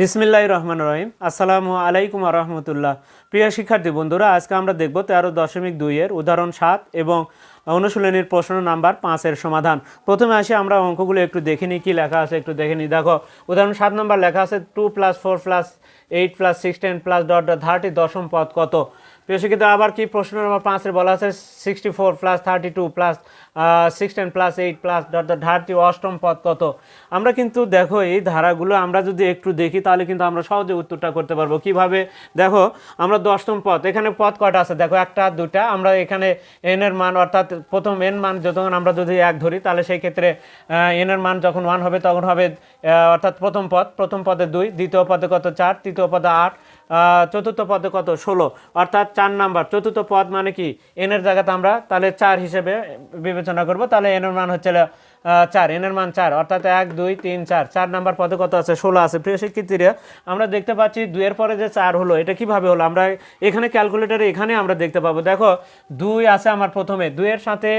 বিসমিল্লাহ রহমান রহিম। আসসালামু আলাইকুম রহমতুল্লাহ। প্রিয় শিক্ষার্থী বন্ধুরা, আজকে আমরা দেখব তেরো দশমিক দুইয়ের উদাহরণ সাত এবং অনুশীলনীর প্রশ্ন নাম্বার পাঁচের সমাধান। প্রথমে আসি আমরা অঙ্কগুলো একটু দেখে নিই, কী লেখা আছে একটু দেখে নিই। দেখো, উদাহরণ সাত নম্বর লেখা আছে two plus four plus eight plus six ten plus dot thirty দশম পদ কত? প্রিয় শিক্ষিত আবার কি প্রশ্ন নম্বর পাঁচের বলা আছে sixty four plus thirty two plus sixteen plus eight plus dot thirty অষ্টম পদ কত? আমরা কিন্তু দেখো এই ধারাগুলো আমরা যদি একটু দেখি তাহলে কিন্তু আমরা সহজে উত্তরটা করতে পারব। কীভাবে? দেখো, আমরা দশম পদ, এখানে পদ কটা আছে? দেখো, একটা দুটা আমরা এখানে এন এর মান অর্থাৎ প্রথম এন মান যতক্ষণ আমরা যদি এক ধরি তাহলে সেই ক্ষেত্রে এন এর মান যখন ওয়ান হবে তখন হবে অর্থাৎ প্রথম পদ, প্রথম পদে দুই, দ্বিতীয় পদে কত? চার, তৃতীয় পদে আট চতুর্থ পদে কত? ষোলো। অর্থাৎ চার নাম্বার। চতুর্থ পদ মানে কি? এনের জায়গাতে আমরা তাহলে চার হিসেবে বিবেচনা করব। তাহলে এনের মান হচ্ছে চার। এনের মান চার। অর্থাৎ এক, দুই, তিন, চার। চার নাম্বার পদে কত আছে? ষোলো আছে। প্রিয় শিক্ষার্থীরা, আমরা দেখতে পাচ্ছি দুইয়ের পরে যে চার হলো, এটা কীভাবে হলো? আমরা এখানে ক্যালকুলেটারে এখানে আমরা দেখতে পাবো। দেখো, দুই আছে আমার প্রথমে। দুইয়ের সাথে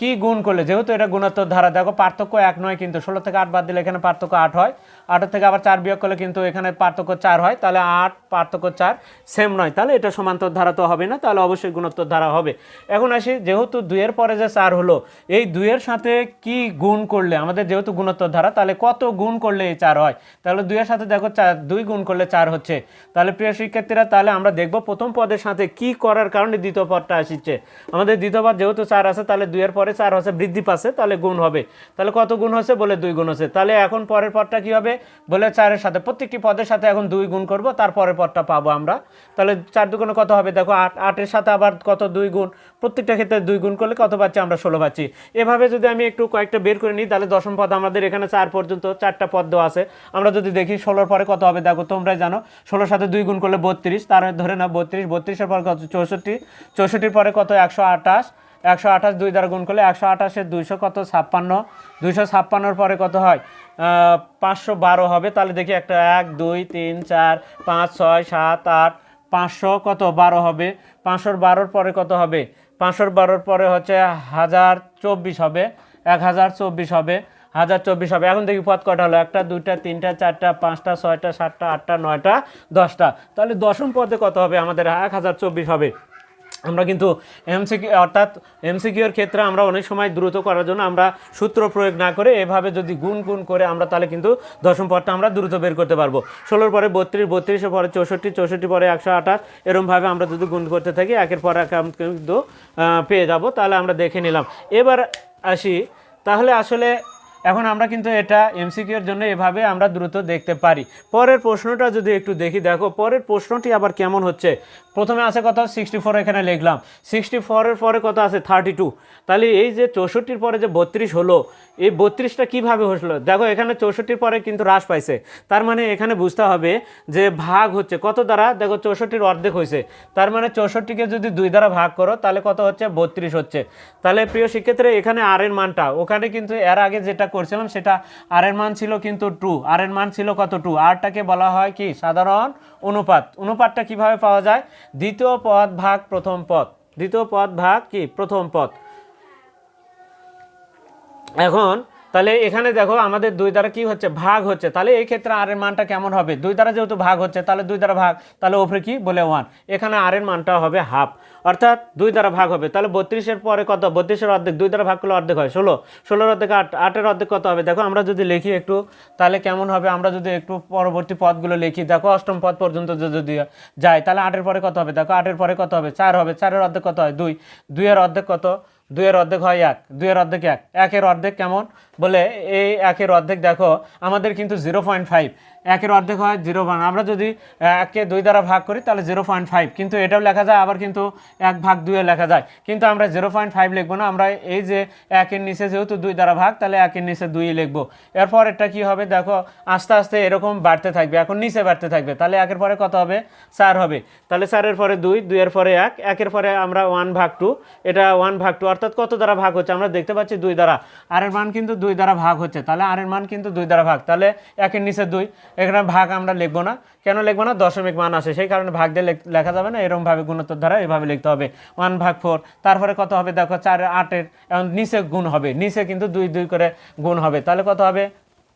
কি গুণ করলে? যেহেতু এটা গুণোত্তর ধারা, দেখো, পার্থক্য এক নয় কিন্তু ষোলো থেকে আট বাদ দিলে এখানে পার্থক্য আট হয়। আটের থেকে আবার চার বিয়োগ করলে কিন্তু এখানে পার্থক্য চার হয়, তাহলে আট, পার্থক্য চার সেম নয়। তাহলে এটা সমান্তর ধারা তো হবে না, তাহলে অবশ্যই গুণোত্তর ধারা হবে। এখন আসি, যেহেতু দুইয়ের পরে যে চার হলো, এই দুইয়ের সাথে কি গুণ করলে, আমাদের যেহেতু গুণোত্তর ধারা, তাহলে কত গুণ করলে এই চার হয়? তাহলে দুইয়ের সাথে দেখো চার, দুই গুণ করলে চার হচ্ছে। তাহলে প্রিয় শিক্ষার্থীরা, তাহলে আমরা দেখব প্রথম পদের সাথে কি করার কারণে দ্বিতীয় পদটা আসছে আমাদের দ্বিতীয় পদ যেহেতু চার আছে, তাহলে দুইয়ের পরে চার হচ্ছে, বৃদ্ধি পাচ্ছে, তাহলে গুণ হবে। তাহলে কত গুণ হচ্ছে বলে দুই গুণ হচ্ছে। তাহলে এখন পরের পদটা কি হবে? বলে চারের সাথে, প্রত্যেকটি পদের সাথে এখন দুই গুণ করব তার পরের পদটা পাবো আমরা। তাহলে চার দুগুণে কত হবে? দেখো, আট, আটের সাথে আবার কত? দুই গুণ। প্রত্যেকটা ক্ষেত্রে দুই গুণ করলে কত পাচ্ছি? আমরা ষোলো পাচ্ছি। এভাবে যদি আমি একটু কয়েকটা বের করে নিই, তাহলে দশম পদ আমাদের এখানে চার পর্যন্ত চারটা পদ দেওয়া আছে। আমরা যদি দেখি, ষোলোর পরে কত হবে? দেখো, তোমরাই জানো, ষোলোর সাথে দুই গুণ করলে বত্রিশ, তার ধরে না বত্রিশ। বত্রিশের পর কত? চৌষট্টি। চৌষট্টির পরে কত? একশো আঠাশ। একশো আঠাশ দুই দ্বারা গুণ করলে একশো আঠাশের দুইশো কত? ছাপ্পান্ন। দুইশো ছাপ্পান্নর পরে কত হয়? পাঁচশো বারো হবে, তাহলে দেখি একটা, এক, দুই, তিন, চার, পাঁচ, ছয়, সাত, আট, পাঁচশো কত? বারো হবে। পাঁচশোর বারোর পরে কত হবে? পাঁচশোর বারোর পরে হচ্ছে হাজার চব্বিশ হবে। এক হাজার চব্বিশ হবে। হাজার চব্বিশ হবে। এখন দেখি পথ কটা হলো। একটা, দুইটা, তিনটা, চারটা, পাঁচটা, ছয়টা, সাতটা, আটটা, নয়টা, দশটা। তাহলে দশম পদে কত হবে? আমাদের এক হাজার চব্বিশ হবে। আমরা কিন্তু এমসিকিউ অর্থাৎ এমসিকিউর ক্ষেত্রে আমরা অনেক সময় দ্রুত করার জন্য আমরা সূত্র প্রয়োগ না করে এভাবে যদি গুণ গুণ করে আমরা তাহলে কিন্তু দশম পদটা আমরা দ্রুত বের করতে পারব। ষোলোর পরে বত্রিশ, বত্রিশের পরে চৌষট্টি চৌষট্টি পরে একশো আঠাশ, এরমভাবে আমরা যদি গুণ করতে থাকি, একের পর এক কিন্তু পেয়ে যাব, তাহলে আমরা দেখে নিলাম। এবার আসি, তাহলে আসলে এখন আমরা কিন্তু এটা এমসিকিউর জন্য এভাবে আমরা দ্রুত দেখতে পারি। পরের প্রশ্নটা যদি একটু দেখি, দেখো, পরের প্রশ্নটি আবার কেমন হচ্ছে? প্রথমে আছে কত সিক্সটি ফোর এখানে লিখলাম। সিক্সটি ফোরের পরে কত আছে? থার্টি টু তাহলে এই যে চৌষট্টির পরে যে বত্রিশ হলো এই বত্রিশটা কীভাবে হলো দেখো, এখানে চৌষট্টির পরে কিন্তু হ্রাস পাইছে। তার মানে এখানে বুঝতে হবে যে ভাগ হচ্ছে কত দ্বারা? দেখো, চৌষট্টির অর্ধেক হয়েছে তার মানে চৌষট্টিকে যদি দুই দ্বারা ভাগ করো, তাহলে কত হচ্ছে? বত্রিশ হচ্ছে। তাহলে প্রিয় শিক্ষার্থী এখানে আর এর মানটা, ওখানে কিন্তু এর আগে যেটা করছিলাম, সেটা আর এর মান ছিল কিন্তু টু আর এর মান ছিল কত টু আরটাকে বলা হয় কি? সাধারণ অনুপাত। অনুপাতটা কীভাবে পাওয়া যায়? দ্বিতীয় পদ ভাগ প্রথম পদ। দ্বিতীয় পদ ভাগ কি? প্রথম পদ। এখন তাহলে এখানে দেখো আমাদের দুই দ্বারা কি হচ্ছে? ভাগ হচ্ছে। তাহলে এই ক্ষেত্রে আর এর মানটা কেমন হবে? দুই দ্বারা যেহেতু ভাগ হচ্ছে, তাহলে দুই দ্বারা ভাগ, তাহলে ওপরে কি? বলে ওয়ান এখানে আর এর মানটা হবে হাফ অর্থাৎ দুই দ্বারা ভাগ হবে। তাহলে বত্রিশের পরে কত? বত্রিশের অর্ধেক, দুই দ্বারা ভাগ করলে অর্ধেক হয়। ষোলো। ষোলোর অর্ধেক আট, আটের অর্ধেক কত হবে? দেখো আমরা যদি লিখি একটু, তাহলে কেমন হবে? আমরা যদি একটু পরবর্তী পদগুলো লিখি, দেখো অষ্টম পদ পর্যন্ত যদি যায়, তাহলে আটের পরে কত হবে? দেখো আটের পরে কত হবে? চার হবে। চারের অর্ধেক কত হয়? দুই। দুইয়ের অর্ধেক কত? দুইয়ের অর্ধেক হয় এক দুয়ের অর্ধেক এক। একের অর্ধেক কেমন? বলে এই একের অর্ধেক দেখো, আমাদের কিন্তু জিরো পয়েন্ট ফাইভ। একের অর্ধেক হয় জিরো ওয়ান। আমরা যদি একে দুই দ্বারা ভাগ করি, তাহলে জিরো পয়েন্ট ফাইভ। কিন্তু এটাও লেখা যায়, আবার কিন্তু এক ভাগ দুয়ে লেখা যায়। কিন্তু আমরা জিরো পয়েন্ট ফাইভ লিখব না, আমরা এই যে একের নিচে যেহেতু দুই দ্বারা ভাগ, তাহলে একের নিচে দুই লিখব। এরপর এটা কি হবে দেখো, আস্তে আস্তে এরকম বাড়তে থাকবে, এখন নিচে বাড়তে থাকবে। তাহলে একের পরে কত হবে? চার হবে। তাহলে চারের পরে দুই, দুইয়ের পরে এক, একের পরে আমরা ওয়ান ভাগ টু। এটা ওয়ান ভাগ টু, অর্থাৎ কত দ্বারা ভাগ হচ্ছে? আমরা দেখতে পাচ্ছি দুই দ্বারা। আর এর মান কিন্তু দুই দ্বারা ভাগ হচ্ছে, তাহলে আর এর মান কিন্তু দুই দ্বারা ভাগ। তাহলে একের নিচে দুই, এখানে ভাগ আমরা লিখব না। কেন লিখব না? দশমিক মান আসে, সেই কারণে ভাগ দিয়ে লেখ- লেখা যাবে না এরকমভাবে গুণোত্তর দ্বারা এভাবে লিখতে হবে। ওয়ান ভাগ ফোর, তারপরে কত হবে? দেখো চার, আটের, এখন নিচে গুণ হবে, নিচে কিন্তু দুই দুই করে গুণ হবে। তাহলে কত হবে?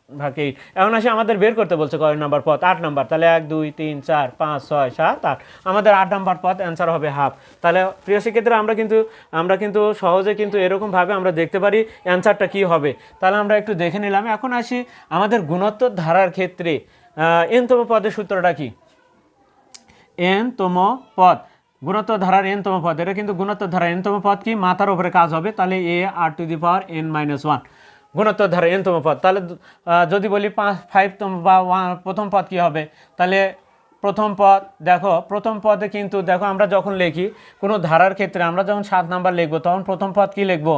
ভাগ এখন আসি আমাদের বের করতে বলছে কয় নাম্বার পথ, আট নাম্বার। তাহলে এক, দুই, তিন, চার, পাঁচ, ছয়, সাত, আট। আমাদের আট নাম্বার পথ অ্যান্সার হবে হাফ তাহলে প্রিয় শিক্ষার্থীরা, আমরা কিন্তু আমরা কিন্তু সহজে কিন্তু এরকমভাবে আমরা দেখতে পারি অ্যান্সারটা কি হবে। তাহলে আমরা একটু দেখে নিলাম। এখন আসি আমাদের গুণোত্তর ধারার ক্ষেত্রে। এনতম পদের সূত্রটা কি? এন তম পদ। গুণোত্তর ধারার এন তম পদ। এটা কিন্তু গুণোত্তর ধারার এন তম পদ কি? মাথার উপরে কাজ হবে। তাহলে a r to the power n minus one গুণোত্তর ধারা এন তম পদ। তাহলে যদি বলি পাঁচ ফাইভ তম বা ওয়ান প্রথম পদ কী হবে? তাহলে প্রথম পদ, দেখো, প্রথম পদে কিন্তু, দেখো, আমরা যখন লিখি, কোনো ধারার ক্ষেত্রে আমরা যখন সাত নাম্বার লিখব, তখন প্রথম পদ কি লিখব?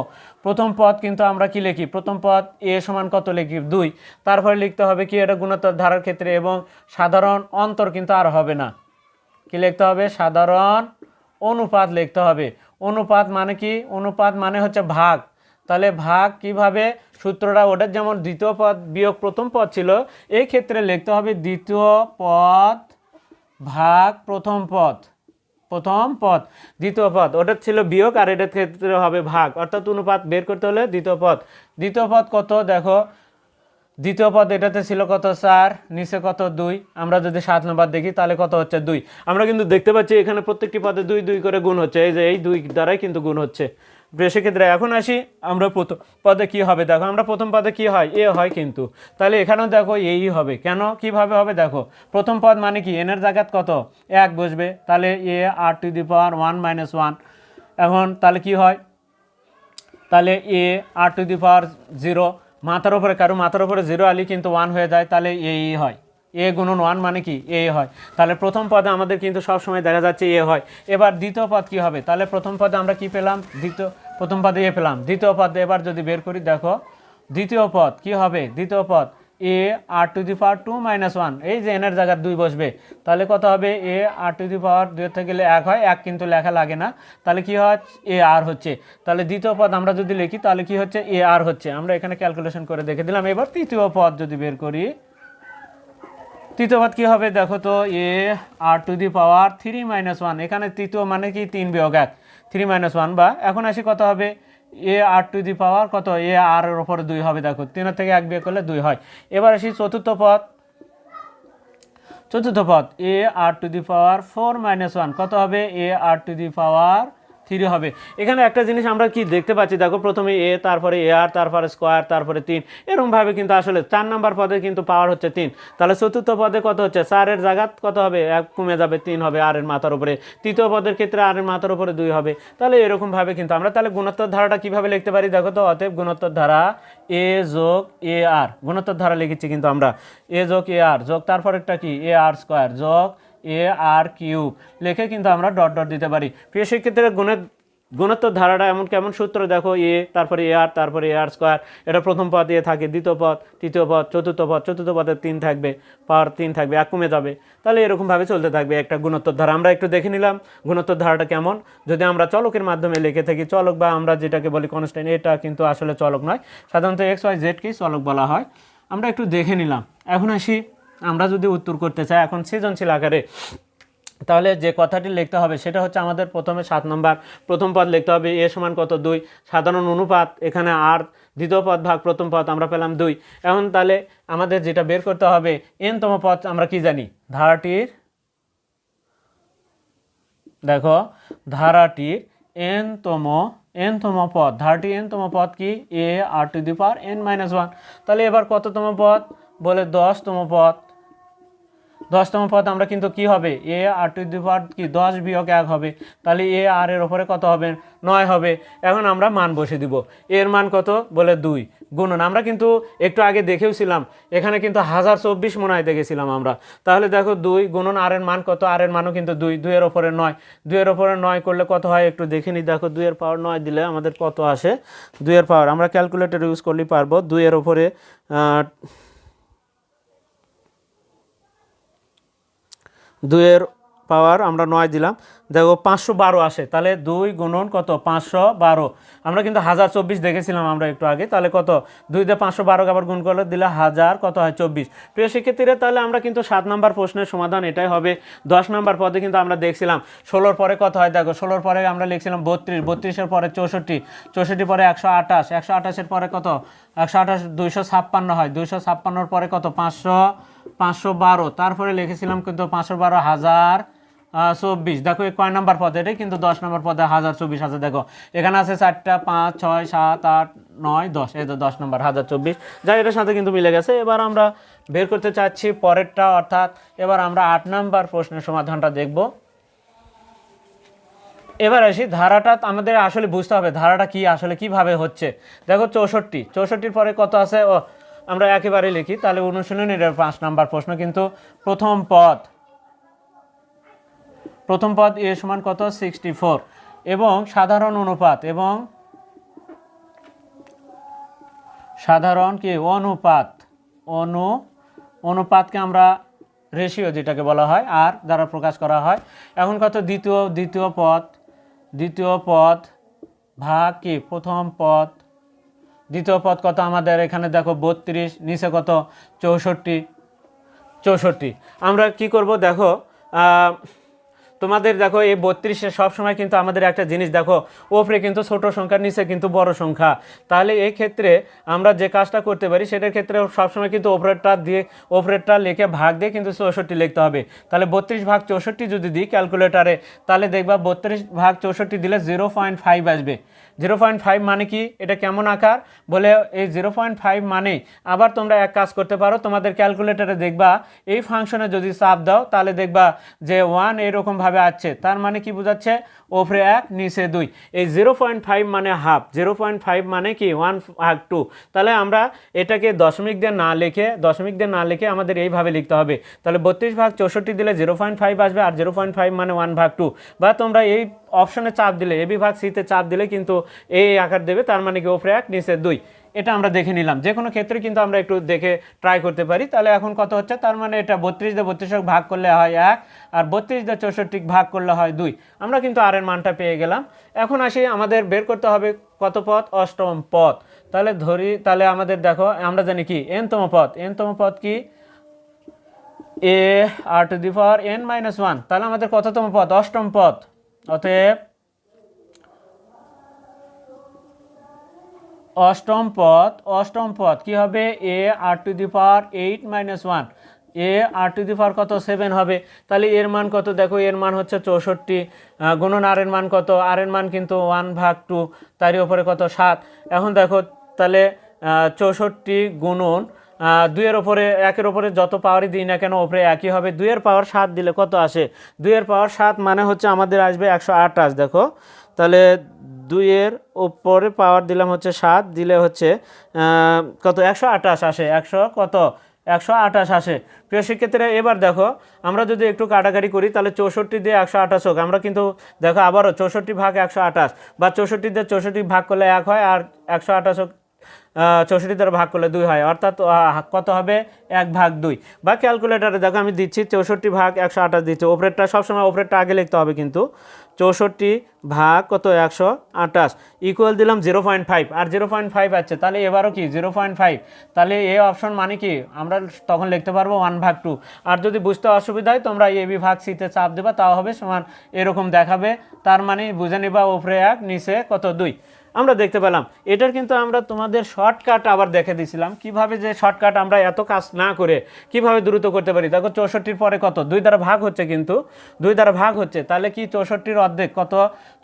প্রথম পদ কিন্তু আমরা কি লিখি? প্রথম পদ এ সমান কত লিখি? দুই। তারপরে লিখতে হবে কি? এটা গুণোত্তর ধারার ক্ষেত্রে এবং সাধারণ অন্তর কিন্তু আর হবে না। কি লিখতে হবে? সাধারণ অনুপাত লিখতে হবে। অনুপাত মানে কি? অনুপাত মানে হচ্ছে ভাগ। তাহলে ভাগ কীভাবে? সূত্রটা ওটার যেমন দ্বিতীয় পদ বিয়োগ প্রথম পদ ছিল এই ক্ষেত্রে লিখতে হবে দ্বিতীয় পদ ভাগ প্রথম পদ প্রথম পদ, দ্বিতীয় পদ। ওটার ছিল বিয়োগ আর এটার ক্ষেত্রে হবে ভাগ। অর্থাৎ অনুপাত বের করতে হলে দ্বিতীয় পদ। দ্বিতীয় পদ কত? দেখো, দ্বিতীয় পদ এটাতে ছিল কত চার? নিচে কত দুই? আমরা যদি সাত নম্বর দেখি, তাহলে কত হচ্ছে দুই? আমরা কিন্তু দেখতে পাচ্ছি এখানে প্রত্যেকটি পদে দুই দুই করে গুণ হচ্ছে। এই যে এই দুই দ্বারাই কিন্তু গুণ হচ্ছে। সেক্ষেত্রে এখন আসি আমরা প্রথম পদে কি হবে? দেখো, আমরা প্রথম পদে কি হয়? এ হয় কিন্তু। তাহলে এখানেও দেখো এই হবে। কেন? কীভাবে হবে? দেখো, প্রথম পদ মানে কি? এনের জায়গাত কত? এক বসবে। তাহলে a r to the power one minus one. এখন তাহলে কি হয়? তাহলে a r to the power zero. মাথার উপরে, কারও মাথার উপরে জিরো আলি কিন্তু ওয়ান হয়ে যায়। তাহলে এই হয়। এ গুণন ওয়ান মানে কি? এ হয়। তাহলে প্রথম পদে আমাদের কিন্তু সব সময় দেখা যাচ্ছে এ হয়। এবার দ্বিতীয় পদ কি হবে? তাহলে প্রথম পদে আমরা কি পেলাম? দ্বিতীয়, প্রথম পদে এ পেলাম। দ্বিতীয় পদে এবার যদি বের করি, দেখো, দ্বিতীয় পদ কি হবে? দ্বিতীয় পদ, a r to the power two minus one. এই যে এনের জায়গায় দুই বসবে। তাহলে কত হবে? এ আর টু দি পাওয়ার দুই থেকে গেলে এক হয়। এক কিন্তু লেখা লাগে না। তাহলে কি হয়? এ আর হচ্ছে। তাহলে দ্বিতীয় পদ আমরা যদি লিখি, তাহলে কি হচ্ছে? এ আর হচ্ছে। আমরা এখানে ক্যালকুলেশন করে দেখে দিলাম। এবার তৃতীয় পদ যদি বের করি তৃতীয় পদ কী হবে? দেখো তো, a, r to the power three minus one. এখানে তৃতীয় মানে কি? তিন বিয়োগ এক। থ্রি মাইনাস ওয়ান বা, এখন আসি কত হবে? A, r to the power কত? এ, আর এর ওপরে দুই হবে, দেখো। তিনের থেকে এক বিয়োগ করলে দুই হয়। এবার আসি চতুর্থ পদ। চতুর্থ পদ, a, r to the power four minus one. কত হবে? A, r to the power three হবে। এখানে একটা জিনিস আমরা কি দেখতে পাচ্ছি, দেখো প্রথমে এ, তারপরে এ আর, তারপরে স্কোয়ার, তারপরে তিন। এরকমভাবে কিন্তু আসলে চার নাম্বার পদে কিন্তু পাওয়ার হচ্ছে তিন। তাহলে চতুর্থ পদে কত হচ্ছে? চারের জায়গাত কত হবে? এক কমে যাবে তিন হবে আর এর মাথার উপরে। তৃতীয় পদের ক্ষেত্রে আর এর মাথার উপরে দুই হবে। তাহলে এরকমভাবে কিন্তু আমরা তাহলে গুণোত্তর ধারাটা কীভাবে লিখতে পারি? দেখো তো, অতএব গুণোত্তর ধারা এ যোগ এ আর। গুণোত্তর ধারা লিখেছি কিন্তু আমরা। এ যোগ এ আর, যোগ তারপরেরটা কি? এ আর স্কোয়ার যোগ এ আর কিউব লিখে কিন্তু আমরা ডট ডট দিতে পারি। প্রিয় শিক্ষার্থীরা গুণের গুণোত্তর ধারাটা এমন কেমন সূত্র দেখো এ তারপরে এ আর তারপরে এ স্কোয়ার এটা প্রথম পদ এ থাকে, দ্বিতীয় পদ, তৃতীয় পদ, চতুর্থ পদ। চতুর্থ পদে তিন থাকবে, পাওয়ার তিন থাকবে, এক কমে যাবে। তাহলে এরকমভাবে চলতে থাকবে একটা গুণোত্তর ধারা। আমরা একটু দেখে নিলাম গুণোত্তর ধারাটা কেমন। যদি আমরা চলকের মাধ্যমে লিখে থাকি, চলক বা আমরা যেটাকে বলি কনস্ট্যান্ট এটা কিন্তু আসলে চলক নয়। সাধারণত এক্স ওয়াই জেডকেই চলক বলা হয়। আমরা একটু দেখে নিলাম। এখন আসি আমরা যদি উত্তর করতে চাই, এখন সৃজনশীল আকারে, তাহলে যে কথাটি লিখতে হবে সেটা হচ্ছে আমাদের প্রথমে সাত নম্বর। প্রথম পদ লিখতে হবে এ সমান কত? দুই। সাধারণ অনুপাত, এখানে আর। দ্বিতীয় পদ ভাগ, প্রথম পদ, আমরা পেলাম দুই। এখন তাহলে আমাদের যেটা বের করতে হবে, এনতম পদ আমরা কি জানি? ধারাটির, দেখো, ধারাটির এনতম এনতম পদ। ধারাটির এনতম পদ কি? A r to the power n minus one. তাহলে এবার কততম পদ? বলে দশতম পদ। দশতম পদ আমরা কিন্তু কি হবে? এ আর টু দি পাওয়ার কি? দশ বিয়োগ এক হবে। তাহলে এ আর এর ওপরে কত হবে? নয় হবে। এখন আমরা মান বসে দিব। এর মান কত? বলে দুই। গুণন। আমরা কিন্তু একটু আগে দেখেওছিলাম এখানে কিন্তু হাজার চব্বিশ মনে দেখেছিলাম আমরা। তাহলে দেখো দুই গুণন আর এর মান কত? আর এর মানও কিন্তু দুই। দুইয়ের ওপরে নয়। দুইয়ের ওপরে নয় করলে কত হয়? একটু দেখে নিই। দেখো দুইয়ের পাওয়ার নয় দিলে আমাদের কত আসে? দুইয়ের পাওয়ার আমরা ক্যালকুলেটর ইউজ করলেই পারব। দুইয়ের ওপরে আহ, দুইয়ের পাওয়ার আমরা নয় দিলাম। দেখো, পাঁচশো বারো আসে। তাহলে দুই গুণন কত? পাঁচশো বারো। আমরা কিন্তু হাজার চব্বিশ দেখেছিলাম আমরা একটু আগে। তাহলে কত? দুই দিয়ে পাঁচশো বারোকে আবার গুণ করলে দিলে হাজার, কত হয়? চব্বিশ। প্রিয় শিক্ষার্থীরা, তাহলে আমরা কিন্তু সাত নম্বর প্রশ্নের সমাধান এটাই হবে। দশ নম্বর পদে কিন্তু আমরা দেখছিলাম, ষোলোর পরে কত হয়? দেখো, ষোলোর পরে আমরা লিখছিলাম বত্রিশ, বত্রিশের পরে চৌষট্টি চৌষট্টি পরে একশো আঠাশ, একশো আঠাশের পরে কত? একশো আঠাশ দুইশো ছাপ্পান্ন হয়। দুইশো ছাপ্পান্নর পরে কত? পাঁচশো পাঁচশো বারো। তারপরে লিখেছিলাম কিন্তু পাঁচশো বারো হাজার চব্বিশ। দেখো এই কয় নাম্বার পদে? এটাই কিন্তু দশ নম্বর পদে হাজার চব্বিশ হাজার। দেখো, এখানে আছে চারটা, পাঁচ, ছয়, সাত, আট, নয়, দশ। এই তো দশ নম্বর, হাজার চব্বিশ। যাই, এটার সাথে কিন্তু মিলে গেছে। এবার আমরা বের করতে চাচ্ছি পরেরটা, অর্থাৎ এবার আমরা আট নাম্বার প্রশ্নের সমাধানটা দেখব। এবার আসি, ধারাটা আমাদের আসলে বুঝতে হবে, ধারাটা কি, আসলে কীভাবে হচ্ছে। দেখো, চৌষট্টি। চৌষট্টির পরে কত আছে? ও, আমরা একেবারে লিখি। তাহলে অনুশীলনের পাঁচ নাম্বার প্রশ্ন কিন্তু প্রথম পদ। প্রথম পদ এ সমান কত? সিক্সটি এবং সাধারণ অনুপাত এবং সাধারণ কি? অনুপাত। অনু, অনুপাতকে আমরা রেশিও যেটাকে বলা হয় আর দ্বারা প্রকাশ করা হয়। এখন কত? দ্বিতীয় দ্বিতীয় পদ। দ্বিতীয় পদ ভাগ কি? প্রথম পদ। দ্বিতীয় পদ কত আমাদের? এখানে দেখো বত্রিশ, নিচে কত? চৌষট্টি। চৌষট্টি। আমরা কি করব? দেখো তোমাদের দেখো এই বত্রিশে সবসময় কিন্তু আমাদের একটা জিনিস, দেখো, ওপরে কিন্তু ছোট সংখ্যা, নিচে কিন্তু বড় সংখ্যা। তাহলে এই ক্ষেত্রে আমরা যে কাজটা করতে পারি, সেটার ক্ষেত্রে সবসময় কিন্তু ওপরেরটা দিয়ে, ওপরেরটা লিখে ভাগ দিয়ে কিন্তু চৌষট্টি লিখতে হবে। তাহলে বত্রিশ ভাগ চৌষট্টি যদি দিই ক্যালকুলেটারে তাহলে দেখবা বত্রিশ ভাগ চৌষট্টি দিলে জিরো পয়েন্ট ফাইভ আসবে। জিরো পয়েন্ট ফাইভ মানে কি? এটা কেমন আকার? বলে এই জিরো পয়েন্ট ফাইভ মানেই আবার তোমরা এক কাজ করতে পারো, তোমাদের ক্যালকুলেটারে দেখবা, এই ফাংশনে যদি চাপ দাও, তাহলে দেখবা যে ওয়ান এরকমভাবে আসছে তার মানে কি বোঝাচ্ছে? ওপরে এক, নিচে দুই। এই জিরো পয়েন্ট ফাইভ মানে হাফ। জিরো পয়েন্ট ফাইভ মানে কি? ওয়ান ভাগ টু। তাহলে আমরা এটাকে দশমিক দিয়ে না লিখে, দশমিক দিয়ে না লিখে আমাদের এইভাবে লিখতে হবে। তাহলে বত্রিশ ভাগ চৌষট্টি দিলে জিরো পয়েন্ট ফাইভ আসবে, আর জিরো পয়েন্ট ফাইভ মানে ওয়ান ভাগ টু। বা তোমরা এই অপশনে চাপ দিলে, এ বিভাগ সিতে চাপ দিলে কিন্তু এই আকার দেবে, তার মানে কি ওপরে এক, নিচে দুই। এটা আমরা দেখে নিলাম। যে কোনো ক্ষেত্রে কিন্তু আমরা একটু দেখে ট্রাই করতে পারি। তাহলে এখন কত হচ্ছে? তার মানে এটা বত্রিশ দিয়ে বত্রিশ ভাগ করলে হয় এক, আর বত্রিশ দিয়ে চৌষট্টি ভাগ করলে হয় দুই। আমরা কিন্তু আর এর মানটা পেয়ে গেলাম। এখন আসি, আমাদের বের করতে হবে কত পথ? অষ্টম পথ। তাহলে ধরি, তাহলে আমাদের দেখো, আমরা জানি কি? এনতম পথ। এনতম পথ কি? A r to the power n minus one তাহলে আমাদের কততম পথ? অষ্টম পথ। অতএব অষ্টম পদ অষ্টম পদ, কি হবে? A r to the power eight minus one a r to the power কত? সেভেন হবে। তাহলে এর মান কত? দেখো, এর মান হচ্ছে চৌষট্টি। গুণন আর এর মান কত? আর এর মান কিন্তু ওয়ান ভাগ টু তারই ওপরে কত? সাত। এখন দেখো, তাহলে চৌষট্টি গুণন দুইয়ের ওপরে একের ওপরে যত পাওয়ারই দিই না কেন ওপরে একই হবে। দুইয়ের পাওয়ার সাত দিলে কত আসে? দুইয়ের পাওয়ার সাত মানে হচ্ছে আমাদের আসবে একশো আঠাশ, দেখো। তাহলে দুইয়ের ওপরে পাওয়ার দিলাম হচ্ছে সাত, দিলে হচ্ছে কত? একশো আঠাশ আসে। একশো কত? একশো আঠাশ আসে। প্রিয় শিক্ষার্থীরা, এবার দেখো, আমরা যদি একটু কাটাকাটি করি, তাহলে চৌষট্টি দিয়ে একশো আঠাশ হোক। আমরা কিন্তু দেখো আবারও চৌষট্টি ভাগ একশো আঠাশ বা চৌষট্টি দিয়ে চৌষট্টি ভাগ করলে এক হয় আর একশো আঠাশ হোক চৌষট্টি দ্বারা ভাগ করলে দুই হয়। অর্থাৎ কত হবে? এক ভাগ দুই। বা ক্যালকুলেটারে দেখো আমি দিচ্ছি, চৌষট্টি ভাগ একশো আঠাশ দিচ্ছি। ওপরেরটা সবসময় ওপরেরটা আগে লিখতে হবে কিন্তু। চৌষট্টি ভাগ কত? একশো আঠাশ। ইকুয়াল দিলাম জিরো পয়েন্ট ফাইভ। আর জিরো পয়েন্ট ফাইভ আছে, তাহলে এবারও কি? Zero point five. তাহলে এ অপশন মানে কি? আমরা তখন লিখতে পারব ওয়ান ভাগ টু আর যদি বুঝতে অসুবিধা হয়, তোমরা এ, বি ভাগ সিতে চাপ দেবা, তাও হবে সমান, এরকম দেখাবে। তার মানে বুঝে নিবা ওপরে এক, নিচে কত? দুই। আমরা দেখতে পেলাম। এটার কিন্তু আমরা তোমাদের শর্টকাট আবার দেখে দিয়েছিলাম। কীভাবে যে শর্টকাট আমরা এত কাজ না করে কীভাবে দ্রুত করতে পারি? দেখো চৌষট্টির পরে কত? দুই দ্বারা ভাগ হচ্ছে কিন্তু। দুই দ্বারা ভাগ হচ্ছে। তাহলে কি চৌষট্টির অর্ধেক কত?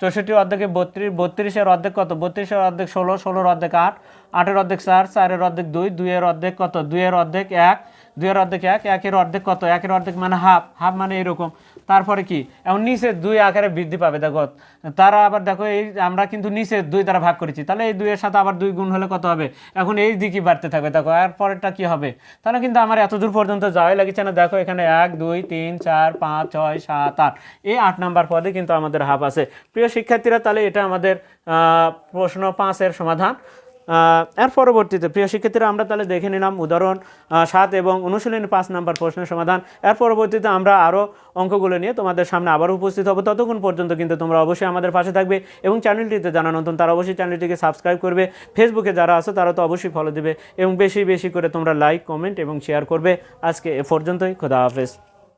চৌষট্টির অর্ধেকে বত্রিশ, বত্রিশের অর্ধেক কত? বত্রিশের অর্ধেক ষোলো, ষোলোর অর্ধেক আট, আটের অর্ধেক চার, চারের অর্ধেক দুই, দুইয়ের অর্ধেক কত? দুইয়ের অর্ধেক এক, দুইয়ের অর্ধেক এক, একের অর্ধেক কত? একের অর্ধেক মানে হাফ হাফ মানে এরকম। তারপরে কি? এখন নিচে দুই আকারে বৃদ্ধি পাবে, দেখো। তারা আবার দেখো, এই আমরা কিন্তু নিচে দুই দ্বারা ভাগ করেছি। তাহলে এই দুইয়ের সাথে আবার দুই গুণ হলে কত হবে? এখন এই দিকই বাড়তে থাকবে, দেখো। আর পরেরটা কি হবে? তাহলে কিন্তু আমার এত দূর পর্যন্ত যাওয়াই লাগছে না। দেখো, এখানে এক, দুই, তিন, চার, পাঁচ, ছয়, সাত, আট। এই আট নাম্বার পদে কিন্তু আমাদের হাফ আছে। প্রিয় শিক্ষার্থীরা, তাহলে এটা আমাদের প্রশ্ন পাঁচের সমাধান। এর পরবর্তীতে, প্রিয় শিক্ষার্থীরা, আমরা তাহলে দেখে নিলাম উদাহরণ সাত এবং অনুশীলনী পাঁচ নাম্বার প্রশ্নের সমাধান। এর পরবর্তীতে আমরা আরও অঙ্কগুলো নিয়ে তোমাদের সামনে আবার উপস্থিত হব। ততক্ষণ পর্যন্ত কিন্তু তোমরা অবশ্যই আমাদের পাশে থাকবে এবং চ্যানেলটিতে জানা নতুন, তারা অবশ্যই চ্যানেলটিকে সাবস্ক্রাইব করবে। ফেসবুকে যারা আছো, তারা তো অবশ্যই ফলো দিবে এবং বেশি বেশি করে তোমরা লাইক কমেন্ট এবং শেয়ার করবে। আজকে এ পর্যন্তই। খোদা হাফেজ।